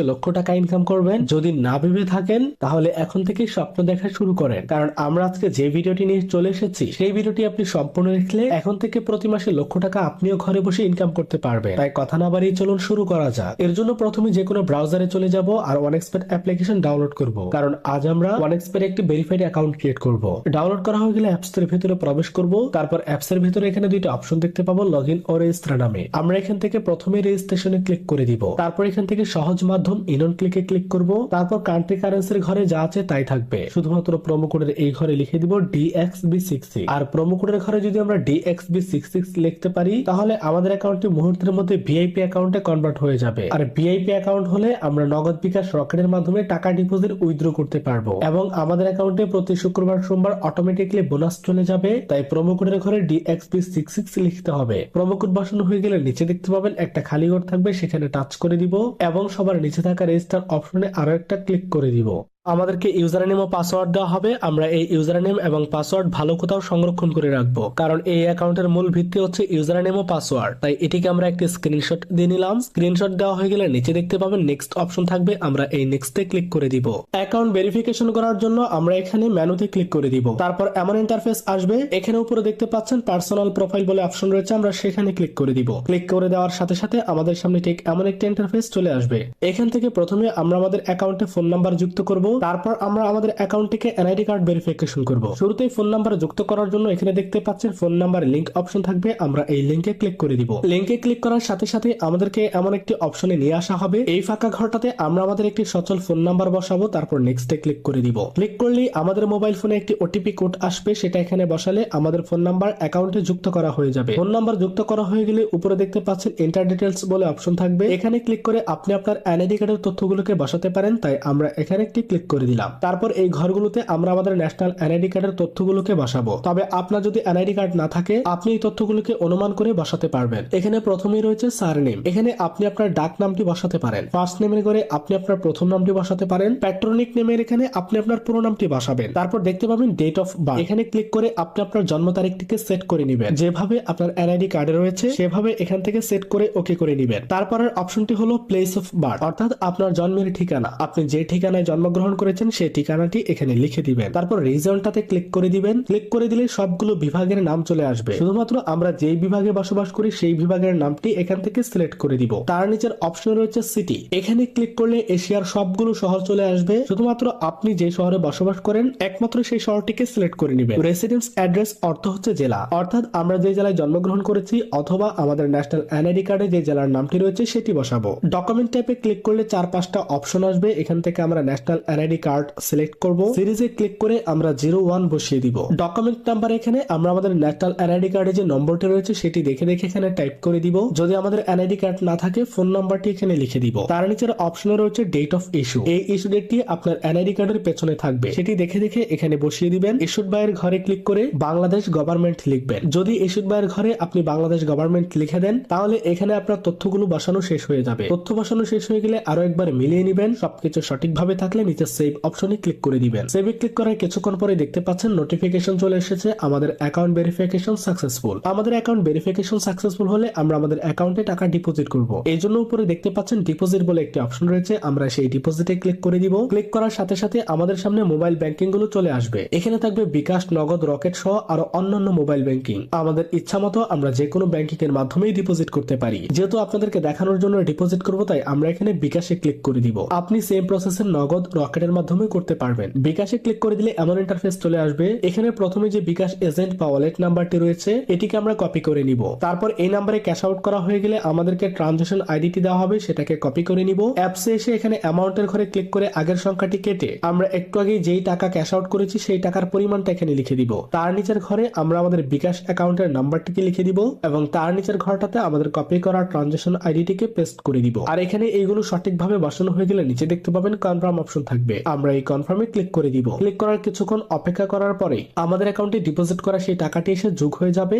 লক্ষ টাকা ইনকাম করবেন। যদি না ভেবে থাকেন, তাহলে এখন থেকে স্বপ্ন দেখা শুরু করেন। কারণ আমরা আজকে যে ভিডিওটি নিয়ে চলে এসেছি, সেই ভিডিওটি আপনি সম্পূর্ণ দেখলে এখন থেকে প্রতি মাসে লক্ষ টাকা আপনিও ঘরে বসে ইনকাম করতে পারবেন। তাই কথা না বাড়িয়ে চলুন শুরু করা যাক। এর জন্য প্রথমে যে কোনো ব্রাউজারে চলে যাব আর ওয়ানএক্সপেট অ্যাপ্লিকেশন ডাউনলোড করব। কারণ আজ আমরা ওয়ানএক্সপেট একটি ভেরিফাইড অ্যাকাউন্ট ক্রিয়েট করব। ডাউনলোড করা হয়ে গেলে অ্যাপস এর ভিতরে প্রবেশ করব। তারপর অ্যাপস এর ভিতরে এখানে দুইটা অপশন দেখতে পাবো লগ ইন ও রেজিস্টার নামে। আমরা এখান থেকে প্রথমে রেজিস্ট্রেশনে ক্লিক করে দিব। তারপর এখান থেকে সহজ মাধ্যম ইনন ক্লিকে ক্লিক করব, তারপর কান্ট্রি কারেন্সির ঘরে যা আছে তাই থাকবে। শুধুমাত্র প্রোমো কোডের এই ঘরে লিখে দিব ডিএক্সবি সিক্স আর প্রোমো কোডের ঘরে যদি আমরা ডিএক্সবি সিক্স লিখতে পারি, তাহলে আমাদের অ্যাকাউন্টটি মুহূর্তের মধ্যে ভিআইপি অ্যাকাউন্টে কনভার্ট হয়ে যাবে। আর ভিআইপি অ্যাকাউন্ট হলে আমরা নগদ বিকাশ রকেটের মাধ্যমে টাকা ডিপোজিট উইথড্র করতে পারব। এবং আমাদের অ্যাকাউন্টে প্রতি শুক্রবার, সোমবার অটোমেটিকলি বোনাস চলে যাবে, তাই প্রোমো কোডের ঘরে ডিএক্সবি সিক্স সিক্স লিখতে হবে। প্রোমো কোড বসানো হয়ে গেলে নিচে দেখতে পাবেন একটা খালি ঘর থাকবে, সেখানে টাচ করে দিব। এবং সবার নিচে থাকা রেজিস্টার অপশনে আরও একটা ক্লিক করে দিব। আমাদেরকে ইউজার নেম ও পাসওয়ার্ড দেওয়া হবে। আমরা এই ইউজার নেম এবং পাসওয়ার্ড ভালো কোথাও সংরক্ষণ করে রাখব। কারণ এই অ্যাকাউন্টের মূল ভিত্তি হচ্ছে ইউজার নেম ও পাসওয়ার্ড। তাই এটিকে আমরা একটি স্ক্রিনশট দিয়ে নিলাম। স্ক্রিনশট দেওয়া হয়ে গেলে নিচে দেখতে পাবেন নেক্সট অপশন থাকবে। আমরা এই নেক্সটে ক্লিক করে দিব। অ্যাকাউন্ট ভেরিফিকেশন করার জন্য আমরা এখানে মেনুতে ক্লিক করে দিব। তারপর এমন ইন্টারফেস আসবে। এখানে উপরে দেখতে পাচ্ছেন পার্সোনাল প্রোফাইল বলে অপশন রয়েছে। আমরা সেখানে ক্লিক করে দিব। ক্লিক করে দেওয়ার সাথে সাথে আমাদের সামনে ঠিক এমন একটা ইন্টারফেস চলে আসবে। এখান থেকে প্রথমে আমরা আমাদের অ্যাকাউন্টে ফোন নাম্বার যুক্ত করব। তারপর আমরা আমাদের অ্যাকাউন্টটিকে এনআইডি কার্ড ভেরিফিকেশন করব। শুরুতেই ফোন নাম্বার যুক্ত করার জন্য এখানে দেখতে পাচ্ছেন ফোন নাম্বার লিংক অপশন থাকবে, আমরা এই লিংকে ক্লিক করে দিব। লিংকে ক্লিক করার সাথে সাথে আমাদেরকে এমন একটি অপশনে নিয়ে আসা হবে। এই ফাঁকা ঘরটাতে আমরা আমাদের একটি সচল ফোন নাম্বার বসাবো, তারপর নেক্সটে ক্লিক করে দিব। ক্লিক করলেই আমাদের মোবাইল ফোনে একটি ওটিপি কোড আসবে, সেটা এখানে বসালে আমাদের ফোন নাম্বার অ্যাকাউন্টে যুক্ত করা হয়ে যাবে। ফোন নাম্বার যুক্ত করা হয়ে গেলে উপরে দেখতে পাচ্ছেন এন্টার ডিটেলস বলে অপশন থাকবে। এখানে ক্লিক করে আপনি আপনার এনআইডি কার্ডের তথ্যগুলোকে বসাতে পারেন, তাই আমরা এখানে একটি ক্লিক করে দিলাম। তারপর এই ঘরগুলোতে আমরা আমাদের ন্যাশনাল এনআইডি কার্ডের তথ্যগুলোকে বসাবো। তবে আপনার যদি এনআইডি কার্ড না থাকে, আপনি এই তথ্যগুলোকে অনুমান করে বসাতে পারবেন। এখানে প্রথমেই রয়েছে সার নেম এখানে আপনি আপনার ডাক নামটি বসাতে পারেন। ফার্স্ট নেমের করে আপনি আপনার প্রথম নামটি বসাতে পারেন। প্যাট্রনিক নেমের এখানে আপনি আপনার পুরো নামটি বসাবেন। তারপর দেখতে পাবেন ডেট অফ বার্থ এখানে ক্লিক করে আপনি আপনার জন্ম তারিখটিকে সেট করে নেবেন। যেভাবে আপনার এনআইডি কার্ডে রয়েছে, সেভাবে এখান থেকে সেট করে ওকে করে নেবেন। তারপরের অপশনটি হলো প্লেস অফ বার্থ অর্থাৎ আপনার জন্মের ঠিকানা। আপনি যে ঠিকানায় জন্মগ্রহণ করেছেন, সেই ঠিকানাটি এখানে লিখে দিবেন। তারপর রিজনটাতে ক্লিক করে দিবেন। ক্লিক করে দিলে সবগুলো বিভাগের নাম চলে আসবে। শুধুমাত্র আমরা যেই বিভাগে বসবাস করি, সেই বিভাগের নামটি এখান থেকে সিলেক্ট করে দিব। তার নিচের অপশন রয়েছে সিটি এখানে ক্লিক করলে এশিয়ার সবগুলো শহর চলে আসবে। শুধুমাত্র আপনি যে শহরে বসবাস করেন, একমাত্র সেই শহরটিকে সিলেক্ট করে নেবেন। রেসিডেন্স অ্যাড্রেস অর্থ হচ্ছে জেলা। অর্থাৎ আমরা যে জেলায় জন্মগ্রহণ করেছি অথবা আমাদের ন্যাশনাল এনআইডি কার্ডে যে জেলার নামটি রয়েছে, সেটি বসাবো। ডকুমেন্ট টাইপে ক্লিক করলে চার পাঁচটা অপশন আসবে। এখান থেকে আমরা ন্যাশনাল এনআইডি কার্ড সিলেক্ট করব। সিরিজে ক্লিক করে আমরা জিরো ওয়ান বসিয়ে দিব। ডকুমেন্ট নাম্বার এখানে আমরা আমাদের ন্যাশনাল এনআইডি কার্ডে যে নম্বরটি রয়েছে সেটি দেখে দেখে এখানে টাইপ করে দিব। যদি আমাদের এনআইডি কার্ড না থাকে ফোন নাম্বারটি এখানে লিখে দিব। তার নিচের অপশনে রয়েছে ডেট অফ ইস্যু এই ইস্যু ডেটটি আপনার এনআইডি কার্ডের পেছনে থাকবে। সেটি দেখে দেখে এখানে বসিয়ে দিবেন। ইস্যুড বাইয়ের ঘরে ক্লিক করে বাংলাদেশ গভর্নমেন্ট লিখবেন। যদি ইস্যুড বাইয়ের ঘরে আপনি বাংলাদেশ গভর্নমেন্ট লিখে দেন, তাহলে এখানে আপনার তথ্যগুলো বসানো শেষ হয়ে যাবে। তথ্য বসানো শেষ হয়ে গেলে আরও একবার মিলিয়ে নিবেন। সবকিছু সঠিকভাবে থাকলে নিচে সেভ অপশনে ক্লিক করে দিবেন। সেভে ক্লিক করার কিছুক্ষণ পরে দেখতে পাচ্ছেন নোটিফিকেশন চলে এসেছে, আমাদের অ্যাকাউন্ট ভেরিফিকেশন সাকসেসফুল আমাদের অ্যাকাউন্ট ভেরিফিকেশন সাকসেসফুল হলে আমরা আমাদের অ্যাকাউন্টে টাকা ডিপোজিট করব। এই জন্য উপরে দেখতে পাচ্ছেন ডিপোজিট বলে একটি অপশন রয়েছে, আমরা সেই ডিপোজিটে ক্লিক করে দিব। ক্লিক করার সাথে সাথে আমাদের সামনে মোবাইল ব্যাংকিংগুলো চলে আসবে। এখানে থাকবে বিকাশ, নগদ, রকেট সহ আরও অন্যান্য মোবাইল ব্যাংকিং আমাদের ইচ্ছা মতো আমরা যে কোনো ব্যাংকিং এর মাধ্যমেই ডিপোজিট করতে পারি। যেহেতু আপনাদেরকে দেখানোর জন্য ডিপোজিট করব, তাই আমরা এখানে বিকাশে ক্লিক করে দিব। আপনি সেম প্রসেসের নগদ রকেটের মাধ্যমে করতে পারবেন। বিকাশে ক্লিক করে দিলে এমন ইন্টারফেস চলে আসবে। এখানে প্রথমে যে বিকাশ এজেন্ট বা ওয়ালেট নাম্বারটি রয়েছে, এটিকে আমরা কপি করে নিব। তারপর এই নাম্বারে ক্যাশ আউট করা হয়ে গেলে আমাদেরকে ট্রানজেকশন আইডিটি দেওয়া হবে, সেটাকে কপি করে নিব। অ্যাপসে এসে এখানে অ্যামাউন্টের ঘরে ক্লিক করে আগের সংখ্যাটি কেটে আমরা একটু আগে যেই টাকা ক্যাশ আউট করেছি, সেই টাকার পরিমাণটা এখানে লিখে দিব। তার নিচের ঘরে আমরা আমাদের বিকাশ অ্যাকাউন্টের নাম্বারটিকে লিখে দিব এবং তার নিচের ঘরটাতে আমাদের কপি করা ট্রানজেকশন আইডিটিকে পেস্ট করে দিব। আর এখানে এইগুলো সঠিকভাবে বসানো হয়ে গেলে নিচে দেখতে পাবেন কনফার্ম অপশন থাকবে। আমরা এই কনফার্মে ক্লিক করে দিব। ক্লিক করার কিছুক্ষণ অপেক্ষা করার পরে আমাদের অ্যাকাউন্টে ডিপোজিট করা সেই টাকাটি এসে যোগ হয়ে যাবে।